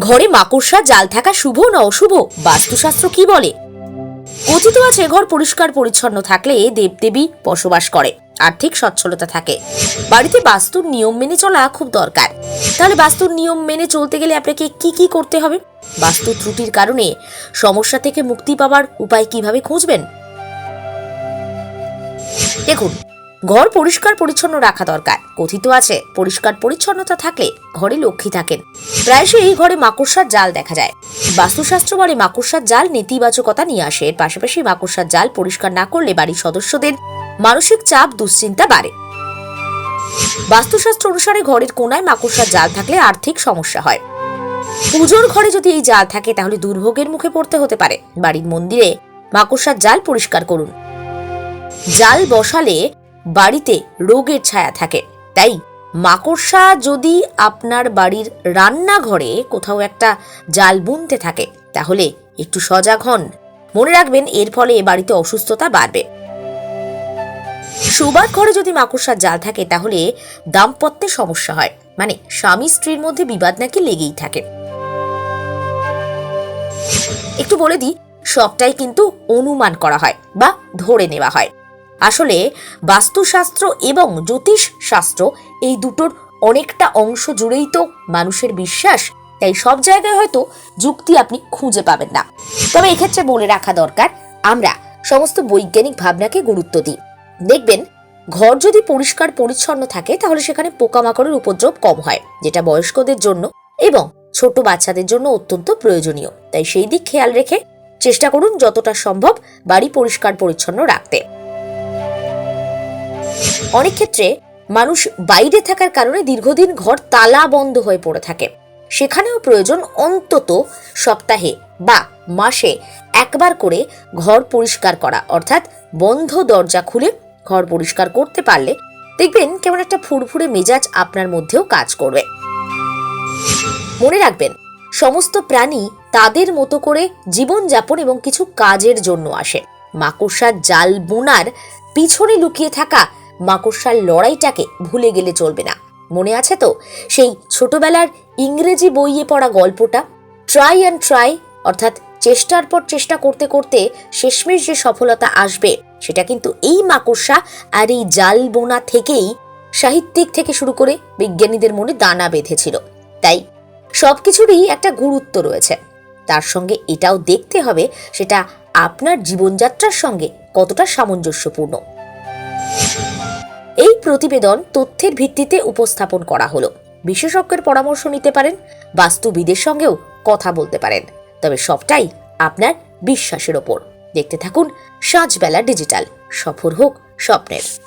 ঘরে মাকড়সা, জাল থাকা শুভ না অশুভ? বাস্তুশাস্ত্র কি বলে? কথিত আছে, ঘর পরিষ্কার পরিচ্ছন্ন থাকলে দেবদেবী বসবাস করে। আর্থিক সচ্ছলতা থাকে। বাড়িতে বাস্তুর নিয়ম মেনে চলা খুব দরকার। তাহলে বাস্তুর নিয়ম মেনে চলতে গেলে আপনাকে কি কি করতে হবে? বাস্তু ত্রুটির কারণে সমস্যা থেকে মুক্তি পাওয়ার উপায় কীভাবে খুঁজবেন? দেখুন ঘর পরিষ্কার পরিচ্ছন্ন রাখা দরকার। কথিত আছে, পরিষ্কার পরিচ্ছন্নতা থাকলে ঘরে লক্ষ্মী থাকেন। প্রায়শই এই ঘরে মাকড়সার জাল দেখা যায়। বাস্তুশাস্ত্র বলে মাকড়সার জাল নেতিবাচকতা নিয়ে আসে। এর পাশাপাশি মাকড়সার জাল পরিষ্কার না করলে বাড়ির সদস্যদের মানসিক চাপ, দুশ্চিন্তা বাড়ে। বাস্তুশাস্ত্র অনুসারে ঘরের কোনায় মাকড়সার জাল থাকলে আর্থিক সমস্যা হয়। পুজোর ঘরে যদি এই জাল থাকে, তাহলে দুর্ভোগের মুখে পড়তে হতে পারে। বাড়ির মন্দিরে মাকড়সার জাল পরিষ্কার করুন। জাল বসালে বাড়িতে রোগের ছায়া থাকে। তাই মাকড়সা যদি আপনার বাড়ির রান্নাঘরে কোথাও একটা জাল বুনতে থাকে, তাহলে একটু সজাগ হন। মনে রাখবেন, এর ফলে বাড়িতে অসুস্থতা বাড়বে। সুবার ঘরে যদি মাকড়সার জাল থাকে, তাহলে দাম্পত্যে সমস্যা হয়। মানে স্বামী স্ত্রীর মধ্যে বিবাদ নাকি লেগেই থাকে। একটু বলে দিই, সবটাই কিন্তু অনুমান করা হয় বা ধরে নেওয়া হয়। আসলে বাস্তুশাস্ত্র এবং জ্যোতিষ শাস্ত্র এই দুটোর অনেকটা অংশ জুড়েই তো মানুষের বিশ্বাস, তাই সব জায়গায় হয়তো যুক্তি আপনি খুঁজে পাবেন না। তবে এক্ষেত্রে বলে রাখা দরকার, আমরা সমস্ত বৈজ্ঞানিক ভাবনাকে গুরুত্ব দিই। দেখবেন, ঘর যদি পরিষ্কার পরিচ্ছন্ন থাকে, তাহলে সেখানে পোকামাকড়ের উপদ্রব কম হয়, যেটা বয়স্কদের জন্য এবং ছোট বাচ্চাদের জন্য অত্যন্ত প্রয়োজনীয়। তাই সেই দিক খেয়াল রেখে চেষ্টা করুন যতটা সম্ভব বাড়ি পরিষ্কার পরিচ্ছন্ন রাখতে। অনেক ক্ষেত্রে মানুষ বাইরে থাকার কারণে দীর্ঘদিন ঘর তালা বন্ধ হয়ে পড়ে থাকে। সেখানেও প্রয়োজন অন্তত সপ্তাহে বা মাসে একবার করে ঘর পরিষ্কার করা, অর্থাৎ বন্ধ দরজা খুলে ঘর পরিষ্কার করতে পারলে দেখবেন কেমন একটা ফুরফুরে মেজাজ আপনার মধ্যেও কাজ করবে। মনে রাখবেন, সমস্ত প্রাণী তাদের মতো করে জীবনযাপন এবং কিছু কাজের জন্য আসে। মাকড়সার জাল বোনার পিছনে লুকিয়ে থাকা মাকড়সার লড়াইটাকে ভুলে গেলে চলবে না। মনে আছে তো? সেই ছোটবেলার ইংরেজি বইয়ে পড়া গল্পটা? ট্রাই অ্যান্ড ট্রাই অর্থাৎ চেষ্টার পর চেষ্টা করতে করতে শেষমেশ যে সফলতা আসবে, সেটা কিন্তু এই মাকড়সা আর এই জাল বোনা থেকেই সাহিত্যিক থেকে শুরু করে বিজ্ঞানীদের মনে দানা বেঁধেছিল। তাই সবকিছুরই একটা গুরুত্ব রয়েছে। তার সঙ্গে এটাও দেখতে হবে, সেটা আপনার জীবনযাত্রার সঙ্গে কতটা সামঞ্জস্যপূর্ণ। প্রতিবেদন তথ্যের ভিত্তিতে উপস্থাপন করা হলো। বিশেষজ্ঞের পরামর্শ নিতে পারেন, বাস্তুবিদের সঙ্গেও কথা বলতে পারেন। তবে সবটাই আপনার বিশ্বাসের ওপর। দেখতে থাকুন সাজবেলা ডিজিটাল। সফর হোক স্বপ্নের।